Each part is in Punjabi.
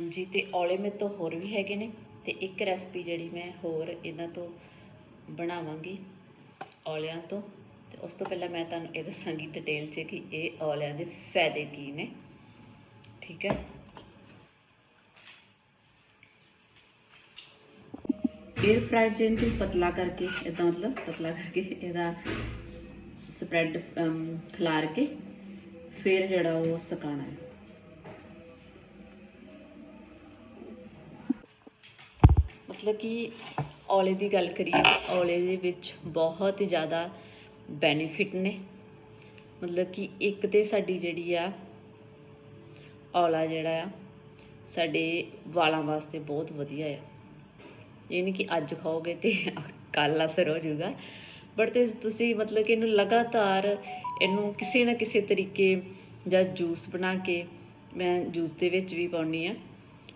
ਹਾਂਜੀ, ਤੇ ਔਲੇ ਮੇਰੇ ਤੋਂ ਹੋਰ ਵੀ ਹੈਗੇ ਨੇ, ਤੇ ਇੱਕ ਰੈਸਪੀ ਜਿਹੜੀ ਮੈਂ ਹੋਰ ਇਹਨਾਂ ਤੋਂ ਬਣਾਵਾਂਗੀ ਔਲਿਆਂ ਤੋਂ, ਤੇ ਉਸ ਤੋਂ ਪਹਿਲਾਂ ਮੈਂ ਤੁਹਾਨੂੰ ਇਹ ਦੱਸਾਂਗੀ ਡਿਟੇਲ 'ਚ ਕਿ ਇਹ ਔਲਿਆਂ ਦੇ ਫਾਇਦੇ ਕੀ ਨੇ, ਠੀਕ ਹੈ? 에ਅਰ ਫਰਾਈਡ ਚਿਕਨ ਨੂੰ ਪਤਲਾ ਕਰਕੇ ਇਦਾਂ ਮਤਲਬ ਪਤਲਾ ਕਰਕੇ ਇਹਦਾ ਸਪਰੈਡ ਖਿਲਾਰ ਕੇ, ਫਿਰ ਜਿਹੜਾ ਉਹ ਸੁਕਾਉਣਾ ਹੈ। ਮਤਲਬ ਕਿ ਔਲੇ ਦੀ ਗੱਲ ਕਰੀਏ ਔਲੇ ਦੇ ਵਿੱਚ ਬਹੁਤ ਹੀ ਜ਼ਿਆਦਾ ਬੈਨੀਫਿਟ ਨੇ। ਮਤਲਬ ਕਿ ਇੱਕ ਤੇ ਸਾਡੀ ਜਿਹੜੀ ਆ, ਔਲਾ ਜਿਹੜਾ ਆ, ਸਾਡੇ ਵਾਲਾਂ ਵਾਸਤੇ ਬਹੁਤ ਵਧੀਆ ਆ। ਇਹ ਨਹੀਂ ਕਿ ਅੱਜ ਖਾਓਗੇ ਤੇ ਕੱਲ ਅਸਰ ਹੋ ਜਾਊਗਾ। ਬਟ ਤੇ ਤੁਸੀਂ ਮਤਲਬ ਕਿ ਇਹਨੂੰ ਲਗਾਤਾਰ ਇਹਨੂੰ ਕਿਸੇ ਨਾ ਕਿਸੇ ਤਰੀਕੇ ਜਾਂ ਜੂਸ ਬਣਾ ਕੇ ਮੈਂ ਜੂਸ ਦੇ ਵਿੱਚ ਵੀ ਪਾਉਣੀ ਆ।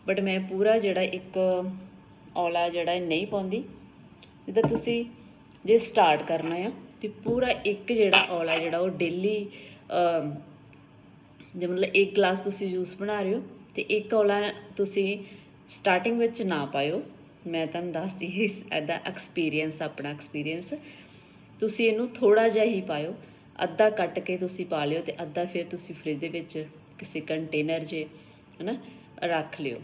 ਬਟ ਮੈਂ ਪੂਰਾ ਜਿਹੜਾ ਇੱਕ ਔਲਾ ਜਿਹੜਾ ਨਹੀਂ ਪਾਉਂਦੀ ਜਿੱਦਾਂ ਤੁਸੀਂ ਜੇ ਸਟਾਰਟ ਕਰਨਾ ਆ, ਤੇ ਪੂਰਾ ਇੱਕ ਜਿਹੜਾ ਔਲਾ ਜਿਹੜਾ ਉਹ ਡੇਲੀ ਜੇ ਮਤਲਬ ਇੱਕ ਗਲਾਸ ਤੁਸੀਂ ਜੂਸ ਬਣਾ ਰਹੇ ਹੋ, ਤੇ ਇੱਕ ਔਲਾ ਤੁਸੀਂ ਸਟਾਰਟਿੰਗ ਵਿੱਚ ਨਾ ਪਾਇਓ। ਮੈਂ ਤੁਹਾਨੂੰ ਦੱਸਦੀ ਇਹਦਾ ਐਕਸਪੀਰੀਅੰਸ ਆਪਣਾ ਐਕਸਪੀਰੀਅੰਸ ਤੁਸੀਂ ਇਹਨੂੰ ਥੋੜਾ ਜਿਹਾ ਹੀ ਪਾਇਓ, ਅੱਧਾ ਕੱਟ ਕੇ ਤੁਸੀਂ ਪਾ ਲਿਓ ਤੇ ਅੱਧਾ ਫਿਰ ਤੁਸੀਂ ਫ੍ਰਿਜ ਦੇ ਵਿੱਚ ਕਿਸੇ ਕੰਟੇਨਰ 'ਚ, ਹਨਾ, ਰੱਖ ਲਿਓ।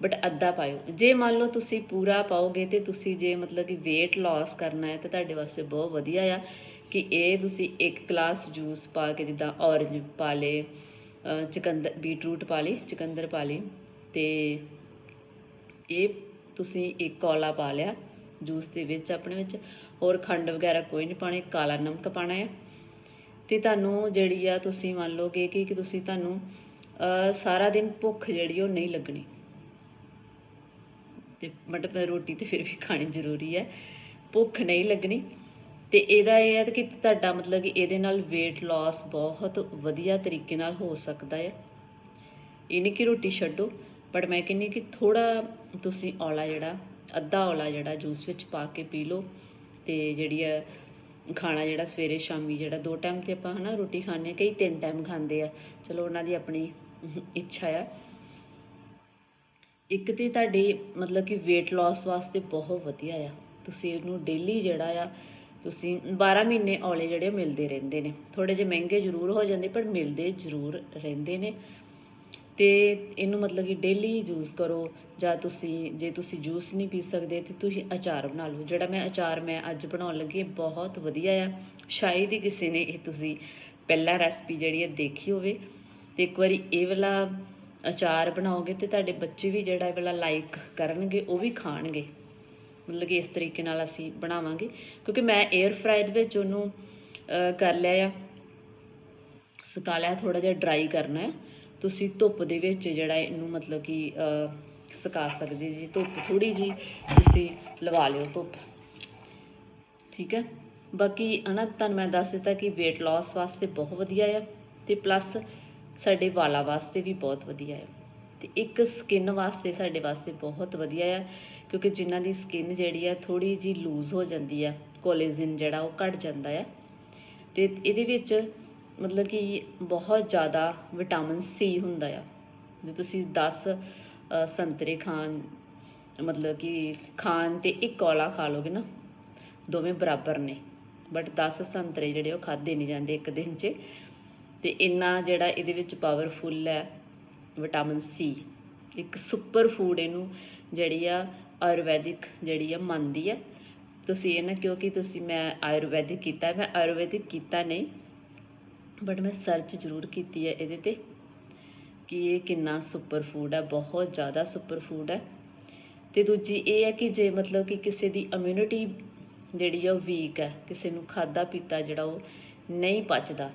ਬਟ ਅੱਧਾ ਪਾਇਓ। ਜੇ ਮੰਨ ਲਓ ਤੁਸੀਂ ਪੂਰਾ ਪਾਓਗੇ ਤੇ ਤੁਸੀਂ ਜੇ ਮਤਲਬ ਕਿ weight loss ਕਰਨਾ ਹੈ ਤੇ ਤੁਹਾਡੇ ਵਾਸਤੇ ਬਹੁਤ ਵਧੀਆ ਆ ਕਿ ਇਹ ਤੁਸੀਂ ਇੱਕ ਗਲਾਸ ਜੂਸ ਪਾ ਕੇ ਜਿੱਦਾਂ ਔਰੰਜ ਪਾ ਲੇ ਚਕੰਦਰ ਬੀਟਰੂਟ ਪਾ ਲਈ ਚਕੰਦਰ ਪਾ ਲਈ ਤੇ ਇਹ ਤੁਸੀਂ ਇੱਕ ਕੌਲਾ ਪਾ ਲਿਆ ਜੂਸ ਦੇ ਵਿੱਚ ਆਪਣੇ ਵਿੱਚ। ਹੋਰ ਖੰਡ ਵਗੈਰਾ ਕੋਈ ਨਹੀਂ ਪਾਣੀ ਕਾਲਾ ਨਮਕ ਪਾਣਾ ਹੈ। ਤੇ ਤੁਹਾਨੂੰ ਜਿਹੜੀ ਆ ਤੁਸੀਂ ਮੰਨ ਲਓਗੇ ਕਿ ਕਿ ਤੁਸੀਂ ਤੁਹਾਨੂੰ ਸਾਰਾ ਦਿਨ ਭੁੱਖ ਜਿਹੜੀ ਉਹ ਨਹੀਂ ਲੱਗਣੀ। ਤੇ ਬਟ ਰੋਟੀ ਤੇ ਫਿਰ ਵੀ ਖਾਣੀ ਜ਼ਰੂਰੀ ਹੈ। ਭੁੱਖ ਨਹੀਂ ਲੱਗਣੀ। ਤੇ ਇਹਦਾ ਇਹ ਹੈ ਕਿ ਤੁਹਾਡਾ ਮਤਲਬ ਕਿ ਇਹਦੇ ਨਾਲ weight loss ਬਹੁਤ ਵਧੀਆ ਤਰੀਕੇ ਨਾਲ ਹੋ ਸਕਦਾ ਹੈ। ਇਹ ਨਹੀਂ ਕਿ ਰੋਟੀ ਛੱਡੋ ਬਟ ਮੈਂ ਕਹਿੰਨੀ ਕਿ ਥੋੜਾ ਤੁਸੀਂ ਔਲਾ ਜਿਹੜਾ, ਅੱਧਾ ਔਲਾ ਜਿਹੜਾ ਜੂਸ ਵਿੱਚ ਪਾ ਕੇ ਪੀ ਲਓ ਤੇ ਜਿਹੜੀ ਹੈ ਖਾਣਾ ਜਿਹੜਾ ਸਵੇਰੇ ਸ਼ਾਮੀ ਜਿਹੜਾ ਦੋ ਟਾਈਮ ਤੇ ਆਪਾਂ ਹਨਾ ਰੋਟੀ ਖਾਣੇ ਕਈ ਤਿੰਨ ਟਾਈਮ ਖਾਂਦੇ ਆ। ਚਲੋ ਉਹਨਾਂ ਦੀ ਆਪਣੀ ਇੱਛਾ ਆ। ਇੱਕ ਤੇ ਤੁਹਾਡੀ ਮਤਲਬ ਕਿ weight loss ਵਾਸਤੇ ਬਹੁਤ ਵਧੀਆ ਆ। ਤੁਸੀਂ ਇਹਨੂੰ ਡੇਲੀ ਜਿਹੜਾ ਆ, ਤੁਸੀਂ 12 ਮਹੀਨੇ ਔਲੇ ਜਿਹੜੇ ਮਿਲਦੇ ਰਹਿੰਦੇ ਨੇ। ਥੋੜੇ ਜਿਹੇ ਮਹਿੰਗੇ ਜ਼ਰੂਰ ਹੋ ਜਾਂਦੇ, ਪਰ ਮਿਲਦੇ ਜ਼ਰੂਰ ਰਹਿੰਦੇ ਨੇ। ਤੇ ਇਹਨੂੰ ਮਤਲਬ ਕਿ ਡੇਲੀ ਯੂਜ਼ ਕਰੋ, ਜਾਂ ਤੁਸੀਂ, ਜੇ ਤੁਸੀਂ ਜੂਸ ਨਹੀਂ ਪੀ ਸਕਦੇ, ਤੇ ਤੁਸੀਂ ਅਚਾਰ ਬਣਾ ਲਓ। ਜਿਹੜਾ ਮੈਂ ਅਚਾਰ ਮੈਂ ਅੱਜ ਬਣਾਉਣ ਲੱਗੀ ਬਹੁਤ ਵਧੀਆ ਆ। ਸ਼ਾਇਦ ਹੀ ਕਿਸੇ ਨੇ ਇਹ ਤੁਸੀਂ ਪਹਿਲਾ ਰੈਸਪੀ ਜਿਹੜੀ ਹੈ ਦੇਖੀ ਹੋਵੇ। ਤੇ ਇੱਕ ਵਾਰੀ ਇਹ ਵਾਲਾ ਅਚਾਰ ਬਣਾਓਗੇ ਤੇ ਤੁਹਾਡੇ ਬੱਚੇ ਵੀ ਜਿਹੜਾ ਇਹ ਵਾਲਾ ਲਾਈਕ ਕਰਨਗੇ, ਉਹ ਵੀ ਖਾਣਗੇ। ਮਤਲਬ ਕਿ ਇਸ ਤਰੀਕੇ ਨਾਲ ਅਸੀਂ ਬਣਾਵਾਂਗੇ। ਕਿਉਂਕਿ ਮੈਂ 에ਅਰ ਫਰਾਈਰ ਵਿੱਚ ਉਹਨੂੰ ਕਰ ਲਿਆ ਆ। ਸੁਕਾ ਲਿਆ ਥੋੜਾ ਜਿਹਾ ਡਰਾਈ ਕਰਨਾ ਹੈ ਤੁਸੀਂ ਧੁੱਪ ਦੇ ਵਿੱਚ ਜਿਹੜਾ ਇਹਨੂੰ ਮਤਲਬ ਕਿ ਸੁਕਾ ਸਕਦੇ ਜੀ। ਧੁੱਪ ਥੋੜੀ ਜੀ ਤੁਸੀਂ ਲਵਾ ਲਿਓ ਧੁੱਪ। ਠੀਕ ਹੈ ਬਾਕੀ ਹਨਾ ਤੁਹਾਨੂੰ ਮੈਂ ਦੱਸ ਦਿੱਤਾ ਕਿ weight loss ਵਾਸਤੇ ਬਹੁਤ ਵਧੀਆ ਆ। ਤੇ ਪਲੱਸ ਸਾਡੇ ਵਾਲਾਂ ਵਾਸਤੇ ਵੀ ਬਹੁਤ ਵਧੀਆ ਹੈ। ਤੇ ਇੱਕ ਸਕਿਨ ਵਾਸਤੇ ਸਾਡੇ ਵਾਸਤੇ ਬਹੁਤ ਵਧੀਆ ਆ ਕਿਉਂਕਿ ਜਿਨ੍ਹਾਂ ਦੀ ਸਕਿਨ ਜਿਹੜੀ ਆ ਥੋੜੀ ਜੀ ਲੂਜ਼ ਹੋ ਜਾਂਦੀ ਆ ਕੋਲੇਜਨ ਜਿਹੜਾ ਉਹ ਘਟ ਜਾਂਦਾ ਆ ਤੇ ਇਹਦੇ ਵਿੱਚ ਮਤਲਬ ਕਿ ਬਹੁਤ ਜ਼ਿਆਦਾ ਵਿਟਾਮਿਨ ਸੀ ਹੁੰਦਾ ਆ। ਜੇ ਤੁਸੀਂ 10 ਸੰਤਰੇ ਖਾਣ, ਮਤਲਬ ਕਿ ਖਾਣ ਤੇ ਇੱਕ ਔਲਾ ਖਾ ਲੋਗੇ ਨਾ, ਦੋਵੇਂ ਬਰਾਬਰ ਨੇ। ਬਟ 10 ਸੰਤਰੇ ਜਿਹੜੇ ਉਹ ਖਾਦੇ ਨਹੀਂ ਜਾਂਦੇ ਇੱਕ ਦਿਨ 'ਚ। ਤੇ ਇੰਨਾ ਜਿਹੜਾ ਇਹਦੇ ਵਿੱਚ ਪਾਵਰਫੁੱਲ ਹੈ ਵਿਟਾਮਿਨ ਸੀ ਇੱਕ ਸੁਪਰ ਫੂਡ ਇਹਨੂੰ ਜਿਹੜੀ ਆ ਆਯੁਰਵੈਦਿਕ ਜਿਹੜੀ ਆ ਮੰਨਦੀ ਹੈ। ਤੁਸੀਂ ਇਹ ਨਾ ਕਿਉਂਕਿ ਤੁਸੀਂ ਮੈਂ ਆਯੁਰਵੈਦਿਕ ਕੀਤਾ, ਮੈਂ ਆਯੁਰਵੈਦਿਕ ਕੀਤਾ ਨਹੀਂ ਬਟ ਮੈਂ ਸਰਚ ਜ਼ਰੂਰ ਕੀਤੀ ਹੈ ਇਹਦੇ ਤੇ ਕਿ ਇਹ ਕਿੰਨਾ ਸੁਪਰ ਫੂਡ ਹੈ, ਬਹੁਤ ਜ਼ਿਆਦਾ ਸੁਪਰ ਫੂਡ ਹੈ। ਤੇ ਦੂਜੀ ਇਹ ਹੈ ਕਿ ਜੇ ਮਤਲਬ ਕਿ ਕਿਸੇ ਦੀ ਇਮਿਊਨਿਟੀ ਜਿਹੜੀ ਆ ਉਹ ਵੀਕ ਹੈ, ਕਿਸੇ ਨੂੰ ਖਾਦਾ ਪੀਤਾ ਜਿਹੜਾ ਉਹ ਨਹੀਂ ਪਚਦਾ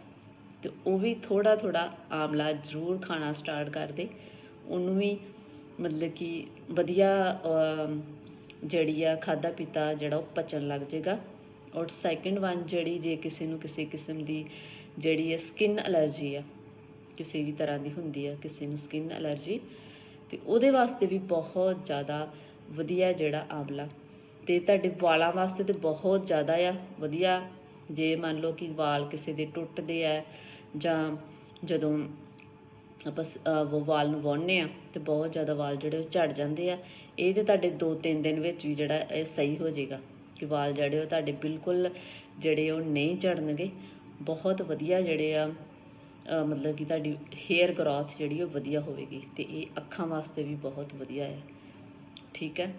ਤੇ ਉਹ ਵੀ ਥੋੜਾ ਥੋੜਾ ਆਮਲਾ ਜ਼ਰੂਰ ਖਾਣਾ ਸਟਾਰਟ ਕਰ ਦੇ। ਉਹਨੂੰ ਵੀ ਮਤਲਬ ਕਿ ਵਧੀਆ ਜਿਹੜੀ ਆ ਖਾਦਾ ਪੀਤਾ ਜਿਹੜਾ ਉਹ ਪਚਣ ਲੱਗ ਜਾਏਗਾ। ਔਰ ਸੈਕਿੰਡ ਵਨ ਜਿਹੜੀ ਜੇ ਕਿਸੇ ਨੂੰ ਕਿਸੇ ਕਿਸਮ ਦੀ ਜਿਹੜੀ ਹੈ ਸਕਿਨ ਅਲਰਜੀ ਆ, ਕਿਸੇ ਵੀ ਤਰ੍ਹਾਂ ਦੀ ਹੁੰਦੀ ਆ, ਕਿਸੇ ਨੂੰ ਸਕਿਨ ਅਲਰਜੀ ਤੇ ਉਹਦੇ ਵਾਸਤੇ ਵੀ ਬਹੁਤ ਜ਼ਿਆਦਾ ਵਧੀਆ ਜਿਹੜਾ ਆਮਲਾ। ਤੇ ਤੁਹਾਡੇ ਵਾਲਾਂ ਵਾਸਤੇ ਤੇ ਬਹੁਤ ਜ਼ਿਆਦਾ ਆ, ਵਧੀਆ। ਜੇ ਮੰਨ ਲਓ ਕਿ ਵਾਲ ਕਿਸੇ ਦੇ ਟੁੱਟਦੇ ਆ ਜਾਂ ਜਦੋਂ ਆਪਾਂ ਸ- ਵਾਲ ਨੂੰ ਵਾਹੁੰਦੇ ਆ ਤੇ ਬਹੁਤ ਜ਼ਿਆਦਾ ਵਾਲ ਜਿਹੜੇ ਉਹ ਝੜ ਜਾਂਦੇ ਆ। ਇਹ ਤੇ ਤੁਹਾਡੇ 2-3 ਦਿਨ ਵਿੱਚ ਵੀ ਜਿਹੜਾ ਇਹ ਸਹੀ ਹੋ ਜਾਏਗਾ ਕਿ ਵਾਲ ਜਿਹੜੇ ਉਹ ਤੁਹਾਡੇ ਬਿਲਕੁਲ ਜਿਹੜੇ ਉਹ ਨਹੀਂ ਝੜਨਗੇ। ਬਹੁਤ ਵਧੀਆ ਜਿਹੜੇ ਆ ਮਤਲਬ ਕਿ ਤੁਹਾਡੀ ਹੇਅਰ ਗਰੋਥ ਜਿਹੜੀ ਉਹ ਵਧੀਆ ਹੋਵੇਗੀ ਤੇ ਇਹ ਅੱਖਾਂ ਵਾਸਤੇ ਵੀ ਬਹੁਤ ਵਧੀਆ ਹੈ ਠੀਕ ਹੈ?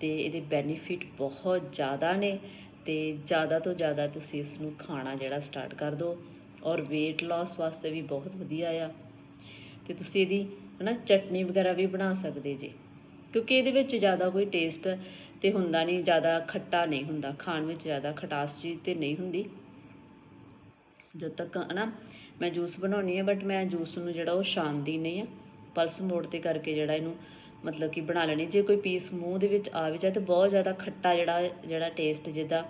ਤੇ ਇਹਦੇ ਬੈਨੀਫਿਟ ਬਹੁਤ ਜ਼ਿਆਦਾ ਨੇ ਤੇ ਜ਼ਿਆਦਾ ਤੋਂ ਜ਼ਿਆਦਾ ਤੁਸੀਂ ਇਸ ਨੂੰ ਖਾਣਾ ਜਿਹੜਾ ਸਟਾਰਟ ਕਰ ਦਿਓ। ਔਰ weight loss ਵਾਸਤੇ ਵੀ ਬਹੁਤ ਵਧੀਆ ਆ। ਤੇ ਤੁਸੀਂ ਇਹਦੀ, ਹਨਾ, ਚਟਨੀ ਵਗੈਰਾ ਵੀ ਬਣਾ ਸਕਦੇ ਜੇ। ਕਿਉਂਕਿ ਇਹਦੇ ਵਿੱਚ ਜ਼ਿਆਦਾ ਕੋਈ ਟੇਸਟ ਤੇ ਹੁੰਦਾ ਨਹੀਂ, ਜ਼ਿਆਦਾ ਖੱਟਾ ਨਹੀਂ ਹੁੰਦਾ। ਖਾਣ ਵਿੱਚ ਜ਼ਿਆਦਾ ਖਟਾਸ ਚੀਜ਼ ਤੇ ਨਹੀਂ ਹੁੰਦੀ। ਜਦ ਤੱਕ, ਹਨਾ, ਮੈਂ ਜੂਸ ਬਣਾਉਣੀ ਹੈ ਬਟ ਮੈਂ ਜੂਸ ਨੂੰ ਜਿਹੜਾ ਉਹ ਛਾਣਦੀ ਨਹੀਂ ਆ। ਪਲਸ ਮੋਡ ਤੇ ਕਰਕੇ ਜਿਹੜਾ ਇਹਨੂੰ ਮਤਲਬ ਕਿ ਬਣਾ ਲੈਣੀ। ਜੇ ਕੋਈ ਪੀਸ ਮੂੰਹ ਦੇ ਵਿੱਚ ਆਵੇ ਵੀ ਜਾਏ ਤਾਂ ਬਹੁਤ ਜ਼ਿਆਦਾ ਖੱਟਾ ਜਿਹੜਾ ਜਿਹੜਾ ਟੇਸਟ ਜਿੱਦਾਂ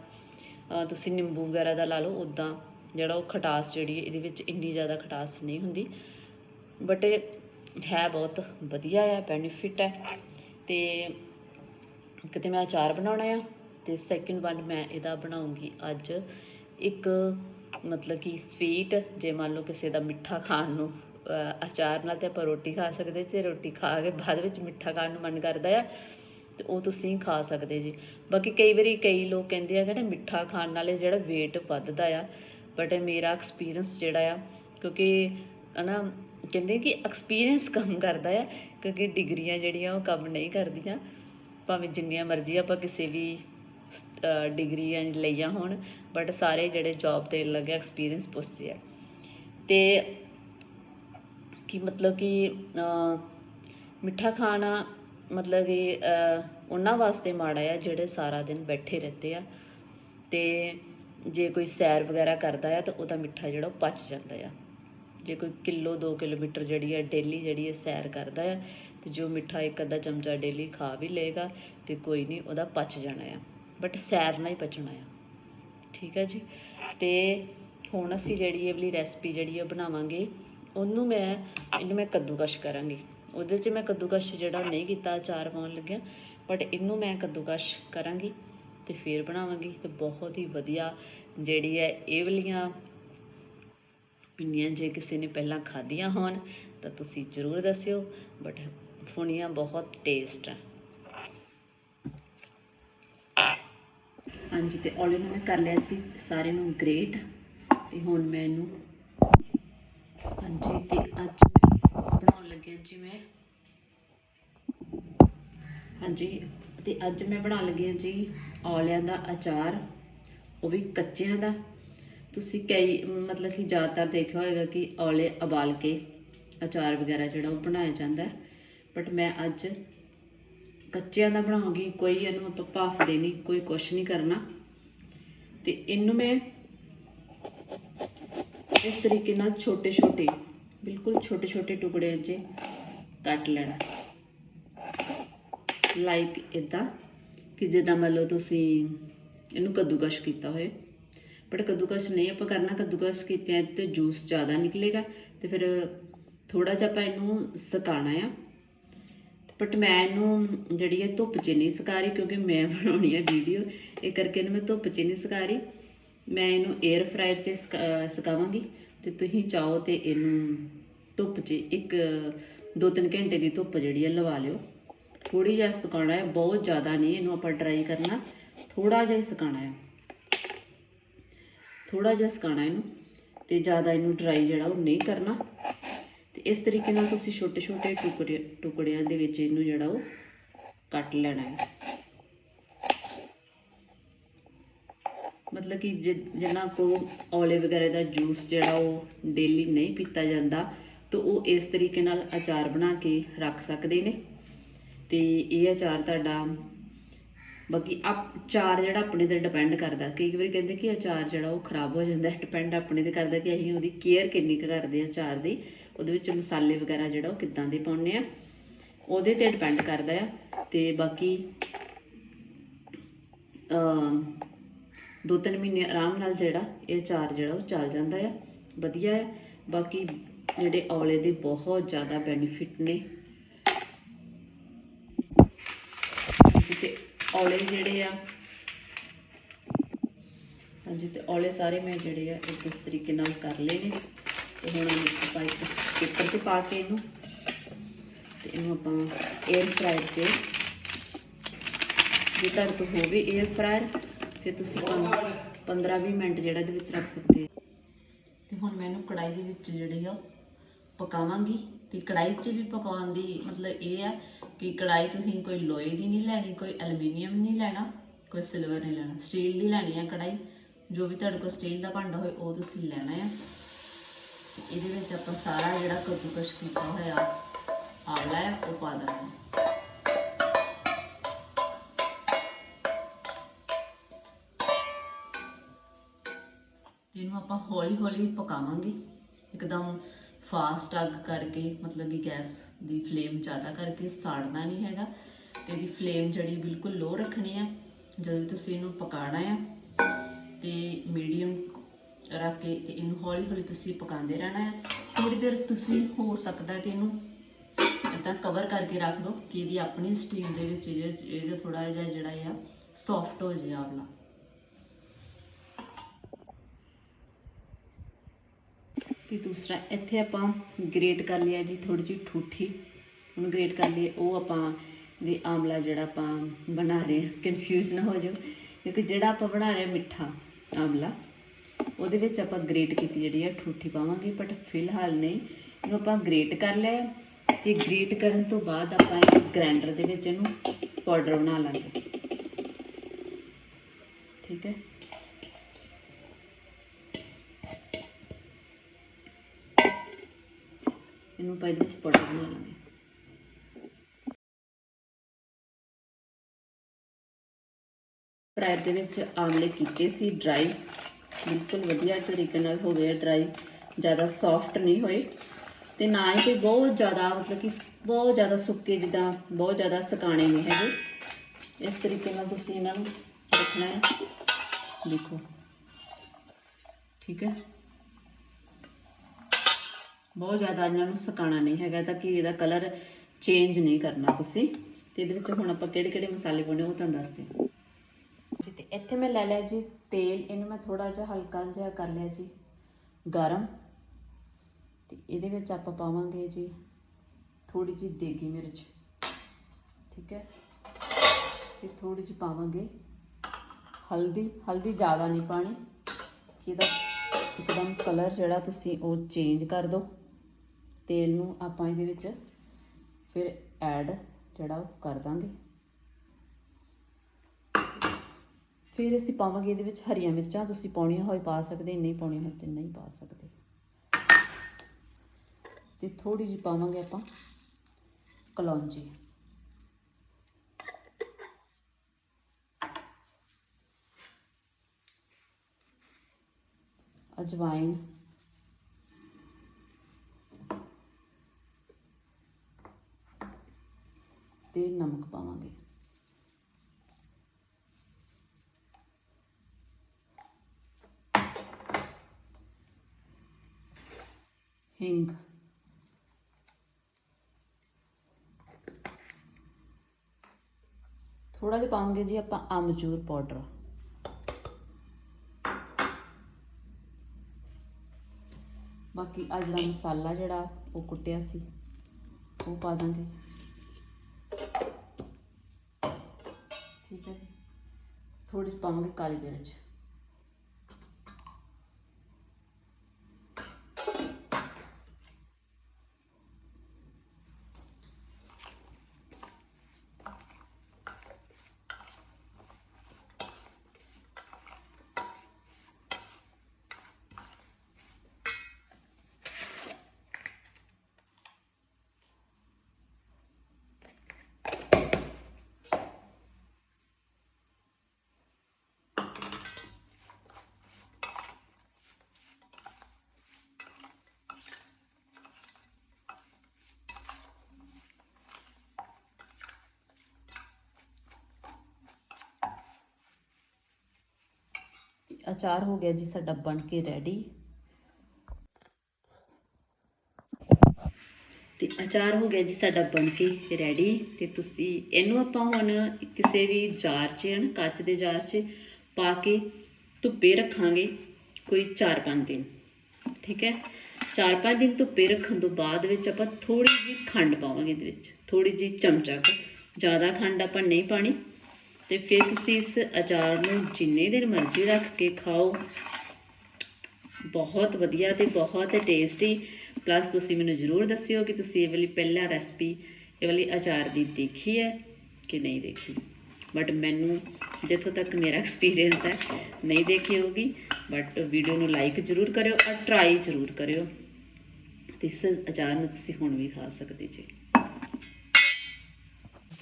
ਤੁਸੀਂ ਨਿੰਬੂ ਵਗੈਰਾ ਦਾ ਲਾ ਲਓ ਉਦਾਂ ਜਿਹੜਾ ਉਹ ਖਟਾਸ ਜਿਹੜੀ ਹੈ ਇਹਦੇ ਵਿੱਚ ਇੰਨੀ ਜ਼ਿਆਦਾ ਖਟਾਸ ਨਹੀਂ ਹੁੰਦੀ ਬਟ ਹੈ ਬਹੁਤ ਵਧੀਆ ਆ ਬੈਨੀਫਿਟ ਹੈ। ਤੇ ਕਿਤੇ ਮੈਂ ਅਚਾਰ ਬਣਾਉਣਾ ਆ, ਤੇ ਸੈਕਿੰਡ ਵਨ ਮੈਂ ਇਹਦਾ ਬਣਾਉਂਗੀ ਅੱਜ ਇੱਕ ਮਤਲਬ ਕਿ ਸਵੀਟ ਜੇ ਮੰਨ ਲਓ ਕਿਸੇ ਦਾ ਮਿੱਠਾ ਖਾਣ ਨੂੰ ਅਚਾਰ ਨਾਲ ਤੇ ਆਪਾਂ ਰੋਟੀ ਖਾ ਸਕਦੇ, ਤੇ ਰੋਟੀ ਖਾ ਕੇ ਬਾਅਦ ਵਿੱਚ ਮਿੱਠਾ ਖਾਣ ਨੂੰ ਮਨ ਕਰਦਾ ਆ, ਤੇ ਉਹ ਤੁਸੀਂ ਖਾ ਸਕਦੇ ਜੀ। ਬਾਕੀ ਕਈ ਵਾਰੀ ਕਈ ਲੋਕ ਕਹਿੰਦੇ ਆ ਕਿ ਨਾ ਮਿੱਠਾ ਖਾਣ ਨਾਲੇ ਜਿਹੜਾ weight ਵੱਧਦਾ ਆ ਬਟ ਮੇਰਾ ਐਕਸਪੀਰੀਅੰਸ ਜਿਹੜਾ ਆ, ਕਿਉਂਕਿ ਹਨਾ, ਕਹਿੰਦੇ ਕਿ ਐਕਸਪੀਰੀਅੰਸ ਕੰਮ ਕਰਦਾ ਆ, ਕਿਉਂਕਿ ਡਿਗਰੀਆਂ ਜਿਹੜੀਆਂ ਉਹ ਕੰਮ ਨਹੀਂ ਕਰਦੀਆਂ, ਭਾਵੇਂ ਜਿੰਨੀਆਂ ਮਰਜ਼ੀ ਆਪਾਂ ਕਿਸੇ ਵੀ, ਅਹ, ਡਿਗਰੀਆਂ ਲਈਆਂ ਹੋਣ ਬਟ ਸਾਰੇ ਜਿਹੜੇ ਜੌਬ ਤੇ ਲੱਗੇ ਐਕਸਪੀਰੀਅੰਸ ਪੁੱਛਦੇ ਆ। ਤੇ ਕਿ ਮਤਲਬ ਕਿ ਮਿੱਠਾ ਖਾਣਾ ਮਤਲਬ ਕਿ ਉਹਨਾਂ ਵਾਸਤੇ ਮਾੜਾ ਆ ਜਿਹੜੇ ਸਾਰਾ ਦਿਨ ਬੈਠੇ ਰਹਿੰਦੇ ਆ। ਤੇ ਜੇ ਕੋਈ ਸੈਰ ਵਗੈਰਾ ਕਰਦਾ ਆ ਤਾਂ ਉਹਦਾ ਮਿੱਠਾ ਜਿਹੜਾ ਉਹ ਪਚ ਜਾਂਦਾ ਆ। ਜੇ ਕੋਈ ਕਿਲੋ 2 ਕਿਲੋਮੀਟਰ ਜਿਹੜੀ ਹੈ ਡੇਲੀ ਜਿਹੜੀ ਹੈ ਸੈਰ ਕਰਦਾ ਆ, ਤੇ ਜੋ ਮਿੱਠਾ ਇੱਕ ਅੱਧਾ ਚਮਚਾ ਡੇਲੀ ਖਾ ਵੀ ਲਏਗਾ ਤੇ ਕੋਈ ਨਹੀਂ, ਉਹਦਾ ਪਚ ਜਾਣਾ ਆ। ਬਟ ਸੈਰ ਨਾਲ ਹੀ ਪਚਣਾ ਆ। ਠੀਕ ਹੈ ਜੀ? ਤੇ ਹੁਣ ਅਸੀਂ ਜਿਹੜੀ ਇਹ ਵਾਲੀ ਰੈਸਪੀ ਜਿਹੜੀ ਆ ਬਣਾਵਾਂਗੇ, ਉਹਨੂੰ ਮੈਂ, ਇਹਨੂੰ ਮੈਂ ਕੱਦੂਕਸ਼ ਕਰਾਂਗੀ। ਉਹਦੇ 'ਚ ਮੈਂ ਕੱਦੂਕਸ਼ ਜਿਹੜਾ ਨਹੀਂ ਕੀਤਾ, ਅਚਾਰ ਪਾਉਣ ਲੱਗਿਆ, ਬਟ ਇਹਨੂੰ ਮੈਂ ਕੱਦੂਕਸ਼ ਕਰਾਂਗੀ। ਤੇ ਫਿਰ ਬਣਾਵਾਂਗੀ ਤੇ ਬਹੁਤ ਹੀ ਵਧੀਆ ਜਿਹੜੀ ਹੈ ਇਹ ਵਾਲੀਆਂ ਪਿੰਨੀਆਂ ਜੇ ਕਿਸੇ ਨੇ ਪਹਿਲਾਂ ਖਾਧੀਆਂ ਹੋਣ ਤਾਂ ਤੁਸੀਂ ਜ਼ਰੂਰ ਦੱਸਿਓ ਬਟ ਫੁਣੀਆਂ ਬਹੁਤ ਟੇਸਟ ਆ। ਹਾਂਜੀ, ਤੇ ਔਲੇ ਨੂੰ ਮੈਂ ਕਰ ਲਿਆ ਸੀ ਸਾਰੇ ਨੂੰ ਗ੍ਰੇਟ ਤੇ ਹੁਣ ਮੈਂ ਇਹਨੂੰ ਹਾਂਜੀ, ਤੇ ਅੱਜ ਬਣਾਉਣ ਲੱਗਿਆ ਜੀ ਮੈਂ। ਹਾਂਜੀ, ਤੇ ਅੱਜ ਮੈਂ ਬਣਾਉਣ ਲੱਗੀ ਹਾਂ ਜੀ ਔਲਿਆਂ ਦਾ ਅਚਾਰ, ਉਹ ਵੀ ਕੱਚਿਆਂ ਦਾ। ਤੁਸੀਂ ਕਈ, ਮਤਲਬ ਕਿ ਜ਼ਿਆਦਾਤਰ ਦੇਖਿਆ ਹੋਏਗਾ ਕਿ ਔਲੇ ਉਬਾਲ ਕੇ ਅਚਾਰ ਵਗੈਰਾ ਜਿਹੜਾ ਉਹ ਬਣਾਇਆ ਜਾਂਦਾ ਬਟ ਮੈਂ ਅੱਜ ਕੱਚਿਆਂ ਦਾ ਬਣਾਉਂਗੀ, ਕੋਈ ਇਹਨੂੰ ਆਪਾਂ ਭਾਫ ਦੇਣੀ ਕੋਈ ਕੁਛ ਨਹੀਂ ਕਰਨਾ। ਤੇ ਇਹਨੂੰ ਮੈਂ ਇਸ ਤਰੀਕੇ ਨਾਲ ਛੋਟੇ ਛੋਟੇ ਬਿਲਕੁਲ ਛੋਟੇ ਛੋਟੇ ਟੁਕੜਿਆਂ 'ਚ ਕੱਟ ਲੈਣਾ। ਲਾਈਕ ਇਦਾਂ ਕਿ ਜਿੱਦਾਂ ਮੰਨ ਲਓ ਤੁਸੀਂ ਇਹਨੂੰ ਕੱਦੂਕਸ਼ ਕੀਤਾ ਹੋਏ ਬਟ ਕੱਦੂਕਸ਼ ਨਹੀਂ ਆਪਾਂ ਕਰਨਾ, ਕੱਦੂਕਸ਼ ਕੀਤਿਆਂ ਤੇ ਜੂਸ ਜ਼ਿਆਦਾ ਨਿਕਲੇਗਾ ਤੇ ਫਿਰ ਥੋੜਾ ਜਿਹਾ ਆਪਾਂ ਇਹਨੂੰ ਸੁਕਾਉਣਾ ਆ। ਬਟ ਮੈਂ ਇਹਨੂੰ ਜਿਹੜੀ ਹੈ ਧੁੱਪ 'ਚ ਨਹੀਂ ਸੁਕਾ ਰਹੀ ਕਿਉਂਕਿ ਮੈਂ ਬਣਾਉਣੀ ਹੈ ਵੀਡੀਓ ਇਹ ਕਰਕੇ ਇਹਨੂੰ ਮੈਂ ਧੁੱਪ 'ਚ ਨਹੀਂ ਸੁਕਾ ਰਹੀ। ਮੈਂ ਇਹਨੂੰ 에ਅਰ ਫਰਾਇਰ 'ਚ ਸੁਕਾ- ਅਹ ਸੁਕਾਵਾਂਗੀ ਤੇ ਤੁਸੀਂ ਚਾਹੋ ਤੇ ਇਹਨੂੰ ਧੁੱਪ 'ਚ ਇੱਕ ਦੋ ਤਿੰਨ ਘੰਟੇ ਦੀ ਧੁੱਪ ਜਿਹੜੀ ਹੈ ਲਵਾ ਲਿਓ। ਥੋੜੀ ਜਿਹਾ ਸੁਕਾਉਣਾ ਹੈ, ਬਹੁਤ ਜ਼ਿਆਦਾ ਨਹੀਂ, ਇਹਨੂੰ ਆਪਾਂ ਡਰਾਈ ਕਰਨਾ ਥੋੜਾ ਜਿਹਾ ਹੀ ਹੈ। ਥੋੜਾ ਜਿਹਾ ਸੁਕਾਉਣਾ ਇਹਨੂੰ ਤੇ ਜ਼ਿਆਦਾ ਇਹਨੂੰ ਡਰਾਈ ਜਿਹੜਾ ਉਹ ਨਹੀਂ ਕਰਨਾ। ਤੇ ਇਸ ਤਰੀਕੇ ਨਾਲ ਤੁਸੀਂ ਛੋਟੇ ਛੋਟੇ ਟੁਕੜੇ, ਟੁਕੜਿਆਂ ਦੇ ਵਿੱਚ ਇਹਨੂੰ ਜਿਹੜਾ ਉਹ ਕੱਟ ਲੈਣਾ ਹੈ। ਮਤਲਬ ਕਿ ਜਿ- ਜਿਨ੍ਹਾਂ ਕੋ ਔਲੇ ਵਗੈਰਾ ਦਾ ਜੂਸ ਜਿਹੜਾ ਉਹ ਡੇਲੀ ਨਹੀਂ ਪੀਤਾ ਜਾਂਦਾ, ਤਾਂ ਉਹ ਇਸ ਤਰੀਕੇ ਨਾਲ ਅਚਾਰ ਬਣਾ ਕੇ ਰੱਖ ਸਕਦੇ ਨੇ। ਤੇ ਇਹ ਅਚਾਰ ਤੁਹਾਡਾ ਬਾਕੀ ਆਪ ਅਚਾਰ ਜਿਹੜਾ ਆਪਣੇ ਤੇ ਡਿਪੈਂਡ ਕਰਦਾ, ਕਈ ਵਾਰੀ ਕਹਿੰਦੇ ਕਿ ਅਚਾਰ ਜਿਹੜਾ ਉਹ ਖਰਾਬ ਹੋ ਜਾਂਦਾ ਡਿਪੈਂਡ ਆਪਣੇ ਤੇ ਕਰਦਾ ਕਿ ਅਸੀਂ ਉਹਦੀ ਕੇਅਰ ਕਿੰਨੀ ਕੁ ਕਰਦੇ ਆ ਅਚਾਰ ਦੀ, ਉਹਦੇ ਵਿੱਚ ਮਸਾਲੇ ਵਗੈਰਾ ਜਿਹੜਾ ਉਹ ਕਿੱਦਾਂ ਦੇ ਪਾਉਣੇ ਆ ਉਹਦੇ ਤੇ ਡਿਪੈਂਡ ਕਰਦਾ ਆ, ਤੇ ਬਾਕੀ, ਅਮ ਦੋ ਤਿੰਨ ਮਹੀਨੇ ਆਰਾਮ ਨਾਲ ਜਿਹੜਾ ਇਹ ਅਚਾਰ ਜਿਹੜਾ ਉਹ ਚੱਲ ਜਾਂਦਾ ਆ, ਵਧੀਆ ਹੈ ਬਾਕੀ ਜਿਹੜੇ ਔਲੇ ਦੇ ਬਹੁਤ ਜ਼ਿਆਦਾ ਬੈਨੀਫਿਟ ਨੇ। ਹਾਂਜੀ, ਤੇ ਔਲੇ ਜਿਹੜੇ ਆ? ਹਾਂਜੀ, ਤੇ ਔਲੇ ਸਾਰੇ ਮੈਂ ਜਿਹੜੇ ਆ, ਇਹ ਇਸ ਤਰੀਕੇ ਨਾਲ ਕਰ ਲਏ ਨੇ? ਤੇ ਹੁਣ ਆਪਾਂ ਇੱਕ ਪੇਪਰ ਤੇ ਪਾ ਕੇ ਇਹਨੂੰ। ਤੇ ਇਹਨੂੰ ਆਪਾਂ 에ਅਰ ਫਰਾਇਰ 'ਚ, ਜੇ ਤੁਹਾਡੇ ਤੋਂ ਹੋਵੇ 에ਅਰ ਫਰਾਇਰ ਫਿਰ ਤੁਸੀਂ 15-20 ਮਿੰਟ ਜਿਹੜਾ ਇਹਦੇ ਵਿੱਚ ਰੱਖ ਸਕਦੇ ਹੋ। ਤੇ ਹੁਣ ਮੈਂ ਇਹਨੂੰ ਕੜਾਈ ਦੇ ਵਿੱਚ ਜਿਹੜੀ ਆ, ਪਕਾਵਾਂਗੀ। ਤੇ ਕੜਾਈ 'ਚ ਵੀ ਪਕਾਉਣ ਦੀ ਮਤਲਬ ਇਹ ਆ ਕਿ ਕੜਾਈ ਤੁਸੀਂ ਕੋਈ ਲੋਹੇ ਦੀ ਨਹੀਂ ਲੈਣੀ, ਕੋਈ ਐਲੂਮੀਨੀਅਮ ਨਹੀਂ ਲੈਣਾ, ਕੋਈ ਸਿਲਵਰ ਨਹੀਂ ਲੈਣਾ ਸਟੀਲ ਦੀ ਲੈਣੀ ਆ ਕੜਾਈ। ਜੋ ਵੀ ਤੁਹਾਡੇ ਕੋਲ ਸਟੀਲ ਦਾ ਭਾਂਡਾ ਹੋਏ, ਉਹ ਤੁਸੀਂ ਲੈਣਾ ਆ। ਇਹਦੇ ਵਿੱਚ ਆਪਾਂ ਸਾਰਾ ਜਿਹੜਾ ਕੱਦੂਕਸ਼ ਕੀਤਾ ਹੋਇਆ, ਆਵਲਾ ਹੈ ਉਹ ਪਾ ਦੇਣਾ ਇਹਨੂੰ ਆਪਾਂ ਹੌਲੀ ਹੌਲੀ ਪਕਾਵਾਂਗੇ। ਇੱਕਦਮ ਫਾਸਟ ਅੱਗ ਕਰਕੇ, ਮਤਲਬ ਕਿ ਗੈਸ ਦੀ ਫਲੇਮ ਜ਼ਿਆਦਾ ਕਰਕੇ ਸਾੜਨਾ ਨਹੀਂ ਹੈਗਾ ਤੇ ਇਹਦੀ ਫਲੇਮ ਜਿਹੜੀ ਬਿਲਕੁਲ ਲੋ ਰੱਖਣੀ ਆ। ਜਦੋਂ ਤੁਸੀਂ ਇਹਨੂੰ ਪਕਾਣਾ ਆ ਤੇ ਮੀਡੀਅਮ ਰੱਖ ਕੇ ਤੇ ਇਹਨੂੰ ਹੌਲੀ ਹੌਲੀ ਤੁਸੀਂ ਪਕਾਉਂਦੇ ਰਹਿਣਾ ਆ। ਥੋੜੀ ਦੇਰ ਤੁਸੀਂ ਹੋ ਸਕਦਾ ਕਿ ਇਹਨੂੰ ਇਦਾਂ ਕਵਰ ਕਰਕੇ ਰੱਖ ਦਿਓ ਕਿ ਇਹਦੀ ਆਪਣੀ ਸਟੀਮ ਦੇ ਵਿੱਚ ਇਹ- ਇਹਦਾ ਥੋੜਾ ਜਿਹਾ ਜਿਹੜਾ ਆ ਸੌਫਟ ਹੋ ਜਾਵੇ ਆਵਲਾ। ਤੇ ਦੂਸਰਾ, ਇੱਥੇ ਆਪਾਂ ਗ੍ਰੇਟ ਕਰ ਲਿਆ ਜੀ ਥੋੜੀ ਜਿਹੀ ਠੂਠੀ। ਉਹਨੂੰ ਗ੍ਰੇਟ ਕਰ ਲਈ ਉਹ ਆਪਾਂ ਦੇ ਆਮਲਾ ਜਿਹੜਾ ਆਪਾਂ ਬਣਾ ਰਹੇ ਹਾਂ। ਕਨਫਿਊਜ਼ ਨਾ ਹੋ ਜਾਓ, ਕਿਉਂਕਿ ਜਿਹੜਾ ਆਪਾਂ ਬਣਾ ਰਹੇ ਹਾਂ ਮਿੱਠਾ ਆਮਲਾ, ਉਹਦੇ ਵਿੱਚ ਆਪਾਂ ਗ੍ਰੇਟ ਕੀਤੀ ਜਿਹੜੀ ਆ, ਠੂਠੀ ਪਾਵਾਂਗੇ ਬਟ ਫਿਲਹਾਲ ਨਹੀਂ। ਇਹਨੂੰ ਆਪਾਂ ਗ੍ਰੇਟ ਕਰ ਲਿਆ ਤੇ ਗ੍ਰੇਟ ਕਰਨ ਤੋਂ ਬਾਅਦ ਆਪਾਂ ਇੱਕ ਗ੍ਰਾਈਂਡਰ ਦੇ ਵਿੱਚ ਇਹਨੂੰ ਪਾਊਡਰ ਬਣਾ ਲਾਂਗੇ। ਠੀਕ ਹੈ? ਇਹਨੂੰ ਆਪਾਂ ਇਹਦੇ ਵਿੱਚ ਪਾਊਡਰ ਬਣਾ ਲਾਂਗੇ। ਫਰਾਈ ਦੇ ਵਿੱਚ ਆਮਲੇ ਕੀਤੇ ਸੀ ਡਰਾਈ ਬਿਲਕੁਲ ਵਧੀਆ ਤਰੀਕੇ ਨਾਲ ਹੋ ਗਏ ਡਰਾਈ ਜ਼ਿਆਦਾ ਸੌਫਟ ਨਹੀਂ ਹੋਏ। ਤੇ ਨਾ ਹੀ ਕੋਈ ਬਹੁਤ ਜ਼ਿਆਦਾ, ਮਤਲਬ ਕਿ ਬਹੁਤ ਜ਼ਿਆਦਾ ਸੁੱਕੇ ਜਿੱਦਾਂ, ਬਹੁਤ ਜ਼ਿਆਦਾ ਸੁਕਾਣੇ ਨਹੀਂ ਹੈਗੇ। ਇਸ ਤਰੀਕੇ ਨਾਲ ਤੁਸੀਂ ਇਹਨਾਂ ਨੂੰ ਰੱਖਣਾ ਹੈ। ਦੇਖੋ। ਠੀਕ ਹੈ। ਬਹੁਤ ਜ਼ਿਆਦਾ ਇਹਨਾਂ ਨੂੰ ਸੁਕਾਉਣਾ ਨਹੀਂ ਹੈਗਾ, ਤਾਂ ਕਿ ਇਹਦਾ ਕਲਰ ਚੇਂਜ ਨਹੀਂ ਕਰਨਾ ਤੁਸੀਂ। ਤੇ ਇਹਦੇ ਵਿੱਚ ਹੁਣ ਆਪਾਂ ਕਿਹੜੇ ਕਿਹੜੇ ਮਸਾਲੇ ਪਾਉਣੇ ਉਹ ਤੁਹਾਨੂੰ ਦੱਸਦੇ ਜੀ, ਤੇ ਇੱਥੇ ਮੈਂ ਲੈ ਲਿਆ ਜੀ ਤੇਲ, ਇਹਨੂੰ ਮੈਂ ਥੋੜਾ ਜਿਹਾ ਹਲਕਾ ਜਿਹਾ ਕਰ ਲਿਆ ਜੀ। ਗਰਮ। ਤੇ ਇਹਦੇ ਵਿੱਚ ਆਪਾਂ ਪਾਵਾਂਗੇ ਜੀ ਥੋੜੀ ਜਿਹੀ ਦੇਗੀ ਮਿਰਚ। ਠੀਕ ਹੈ? ਤੇ ਥੋੜੀ ਜਿਹੀ ਪਾਵਾਂਗੇ ਹਲਦੀ ਹਲਦੀ ਜ਼ਿਆਦਾ ਨਹੀਂ ਪਾਣੀ। ਇਹਦਾ ਇੱਕਦਮ ਕਲਰ ਜਿਹੜਾ ਤੁਸੀਂ ਉਹ ਚੇਂਜ ਕਰ ਦਿਓ। ਤੇਲ ਨੂੰ ਆਪਾਂ ਇਹਦੇ ਵਿੱਚ ਫਿਰ ਐਡ ਜਿਹੜਾ ਉਹ ਕਰ ਦਾਂਗੇ। ਫਿਰ ਅਸੀਂ ਪਾਵਾਂਗੇ ਇਹਦੇ ਵਿੱਚ ਹਰੀਆਂ ਮਿਰਚਾਂ। ਤੁਸੀਂ ਪਾਉਣੀਆਂ ਹੋਏ ਪਾ ਸਕਦੇ, ਨਹੀਂ ਪਾਉਣੀਆਂ ਹੋਏ ਤੇ ਨਹੀਂ ਪਾ ਸਕਦੇ। ਤੇ ਥੋੜੀ ਜਿਹੀ ਪਾਵਾਂਗੇ ਆਪਾਂ ਕਲੌਂਜੀ। ਅਜਵਾਇਨ ਤੇ ਨਮਕ ਪਾਵਾਂਗੇ। ਹਿੰਗ ਥੋੜਾ ਜਿਹਾ ਪਾਵਾਂਗੇ ਜੀ ਆਪਾਂ ਆਮਚੂਰ ਪਾਊਡਰ। ਬਾਕੀ ਆ ਜਿਹੜਾ ਮਸਾਲਾ ਜਿਹੜਾ ਉਹ ਕੁੱਟਿਆ ਸੀ, ਉਹ ਪਾ ਦਾਂਗੇ। ਥੋੜੀ ਜਿਹੀ ਪਾਵਾਂਗੇ ਕਾਲੀ ਮਿਰਚ। ਅਚਾਰ ਹੋ ਗਿਆ ਜੀ, ਸਾਡਾ ਬਣ ਕੇ ਰੈਡੀ ਤੇ ਅਚਾਰ ਹੋ ਗਿਆ ਜੀ, ਸਾਡਾ ਬਣ ਕੇ ਰੈਡੀ ਤੇ ਤੁਸੀਂ ਇਹਨੂੰ ਆਪਾਂ ਹੁਣ ਕਿਸੇ ਵੀ ਜਾਰ 'ਚ ਹਨ ਕੱਚ ਦੇ ਜਾਰ 'ਚ ਪਾ ਕੇ ਧੁੱਪੇ ਰੱਖਾਂਗੇ, ਕੋਈ 4-5 ਦਿਨ। ਠੀਕ ਹੈ? 4-5 ਦਿਨ ਧੁੱਪੇ ਰੱਖਣ ਤੋਂ ਬਾਅਦ ਵਿੱਚ ਆਪਾਂ ਥੋੜੀ ਜਿਹੀ ਖੰਡ ਪਾਵਾਂਗੇ ਇਹਦੇ ਵਿੱਚ। ਥੋੜੀ ਜਿਹੀ ਚਮਚਾ ਕੁ। ਜ਼ਿਆਦਾ ਖੰਡ ਆਪਾਂ ਨਹੀਂ ਪਾਣੀ। ਤੇ ਫਿਰ ਤੁਸੀਂ ਇਸ ਅਚਾਰ ਨੂੰ ਜਿੰਨੇ ਦਿਨ ਮਰਜ਼ੀ ਰੱਖ ਕੇ ਖਾਓ। ਬਹੁਤ ਵਧੀਆ ਤੇ ਬਹੁਤ ਟੇਸਟੀ ਪਲੱਸ ਤੁਸੀਂ ਮੈਨੂੰ ਜ਼ਰੂਰ ਦੱਸਿਓ ਕਿ ਤੁਸੀਂ ਇਹ ਵਾਲੀ ਪਹਿਲਾ ਰੈਸਪੀ ਇਹ ਵਾਲੀ ਅਚਾਰ ਦੀ ਦੇਖੀ ਹੈ ਕਿ ਨਹੀਂ ਦੇਖੀ। ਬਟ ਮੈਨੂੰ ਜਿੱਥੋਂ ਤੱਕ ਮੇਰਾ ਐਕਸਪੀਰੀਅੰਸ ਹੈ, ਨਹੀਂ ਦੇਖੀ ਹੋਊਗੀ। ਬਟ ਵੀਡੀਓ ਨੂੰ ਲਾਈਕ ਜ਼ਰੂਰ ਕਰਿਓ ਔਰ ਟਰਾਈ ਜ਼ਰੂਰ ਕਰਿਓ। ਤੇ ਇਸ ਅਚਾਰ ਨੂੰ ਤੁਸੀਂ ਹੁਣ ਵੀ ਖਾ ਸਕਦੇ ਜੀ।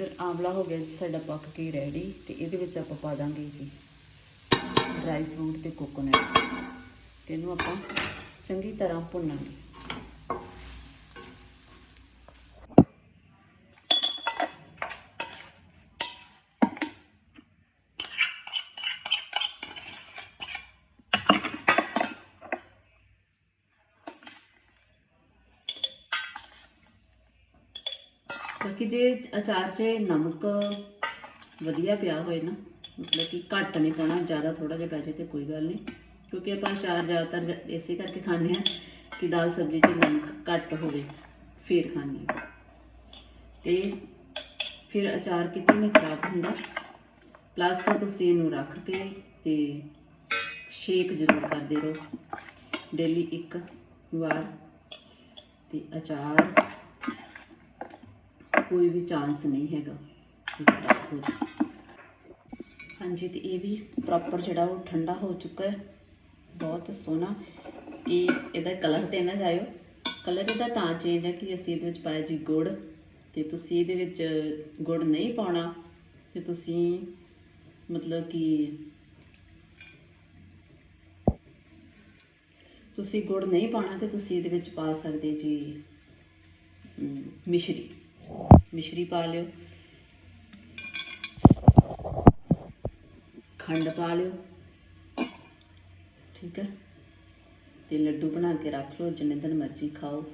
ਫਿਰ ਆਂਵਲਾ ਹੋ ਗਿਆ ਜੀ, ਸਾਡਾ ਪੱਕ ਕੇ ਰੈਡੀ ਤੇ ਇਹਦੇ ਵਿੱਚ ਆਪਾਂ ਪਾ ਦਾਂਗੇ ਜੀ ਡਰਾਈ ਫਰੂਟ ਤੇ ਕੋਕੋਨਟ ਤੇ ਇਹਨੂੰ ਆਪਾਂ ਚੰਗੀ ਤਰ੍ਹਾਂ ਭੁੰਨਾਂਗੇ। ਕਿਉਂਕਿ ਜੇ ਅਚਾਰ 'ਚ ਨਮਕ ਵਧੀਆ ਪਿਆ ਹੋਏ ਨਾ, ਮਤਲਬ ਕਿ ਘੱਟ ਨਹੀਂ ਪਾਉਣਾ, ਜ਼ਿਆਦਾ ਥੋੜਾ ਜਿਹਾ ਪੈ ਜਾਏ ਤੇ ਕੋਈ ਗੱਲ ਨਹੀਂ। ਕਿਉਂਕਿ ਆਪਾਂ ਅਚਾਰ ਜ਼ਿਆਦਾਤਰ ਜ- ਇਸੇ ਕਰਕੇ ਖਾਂਦੇ ਆ ਕਿ ਦਾਲ ਸਬਜ਼ੀ 'ਚ ਨਮਕ ਘੱਟ ਹੋਵੇ, ਫਿਰ ਖਾਂਦੇ ਹਾਂ। ਤੇ ਫਿਰ ਅਚਾਰ ਕਿਤੇ ਨਹੀਂ ਖਰਾਬ ਹੁੰਦਾ ਪਲੱਸ ਤੁਸੀਂ ਇਹਨੂੰ ਰੱਖ ਕੇ ਤੇ ਸ਼ੇਕ ਜ਼ਰੂਰ ਕਰਦੇ ਰਹੋ। ਡੇਲੀ ਇੱਕ ਵਾਰ ਤੇ ਅਚਾਰ ਕੋਈ ਵੀ ਚਾਂਸ ਨਹੀਂ ਹੈਗਾ। ਹਾਂਜੀ, ਤੇ ਇਹ ਵੀ ਪ੍ਰੋਪਰ ਜਿਹੜਾ ਉਹ ਠੰਡਾ ਹੋ ਚੁੱਕਾ ਹੈ। ਬਹੁਤ ਸੋਹਣਾ। ਇਹ ਇਹਦਾ ਕਲਰ ਤੇ ਨਾ ਜਾਇਓ। ਕਲਰ ਇਹਦਾ ਤਾਂ ਚੇਂਜ ਹੈ ਕਿ ਅਸੀਂ ਇਹਦੇ ਵਿੱਚ ਪਾਇਆ ਜੀ ਗੁੜ। ਤੇ ਤੁਸੀਂ ਇਹਦੇ ਵਿੱਚ ਗੁੜ ਨਹੀਂ ਪਾਉਣਾ, ਤੇ ਤੁਸੀਂ ਮਤਲਬ ਕਿ ਤੁਸੀਂ ਗੁੜ ਨਹੀਂ ਪਾਉਣਾ, ਤੇ ਤੁਸੀਂ ਇਹਦੇ ਵਿੱਚ ਪਾ ਸਕਦੇ ਜੀ ਮਿਸ਼ਰੀ। ਮਿਸ਼ਰੀ ਪਾ ਲਿਓ। ਖੰਡ ਪਾ ਲਿਓ। ਠੀਕ ਹੈ। ਤੇ ਲੱਡੂ ਬਣਾ ਕੇ ਰੱਖ ਲਓ, ਜਿੰਨੇ ਦਿਨ ਮਰਜ਼ੀ ਖਾਓ।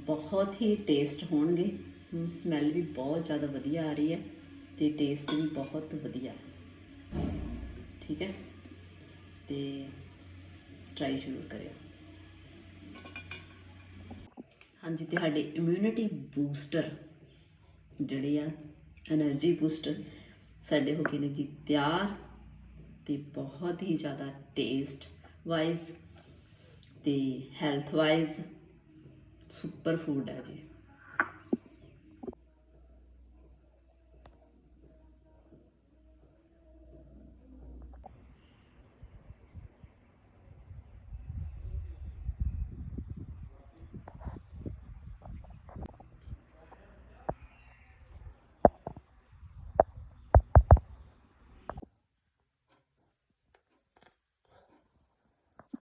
ਬਹੁਤ ਹੀ ਟੇਸਟ ਹੋਣਗੇ। ਸਮੈਲ ਵੀ ਬਹੁਤ ਜ਼ਿਆਦਾ ਵਧੀਆ ਆ ਰਹੀ ਹੈ ਤੇ ਟੇਸਟ ਵੀ ਬਹੁਤ ਵਧੀਆ। ਠੀਕ ਹੈ। ਤੇ ਟਰਾਈ ਜ਼ਰੂਰ ਕਰਿਓ। ਹਾਂਜੀ, ਤੇ ਸਾਡੇ ਇਮਿਊਨਿਟੀ ਬੂਸਟਰ ਜਿਹੜੇ ਆ એનર્ਜੀ ਬੂਸਟਰ ਸਾਡੇ ਹੋ ਗਏ ਨੇ ਜੀ ਤਿਆਰ ਤੇ ਬਹੁਤ ਹੀ ਜ਼ਿਆਦਾ ਟੇਸਟ ਵਾਈਜ਼ ਤੇ ਹੈਲਥ ਵਾਈਜ਼ ਸੁਪਰ ਫੂਡ ਆ ਜੀ।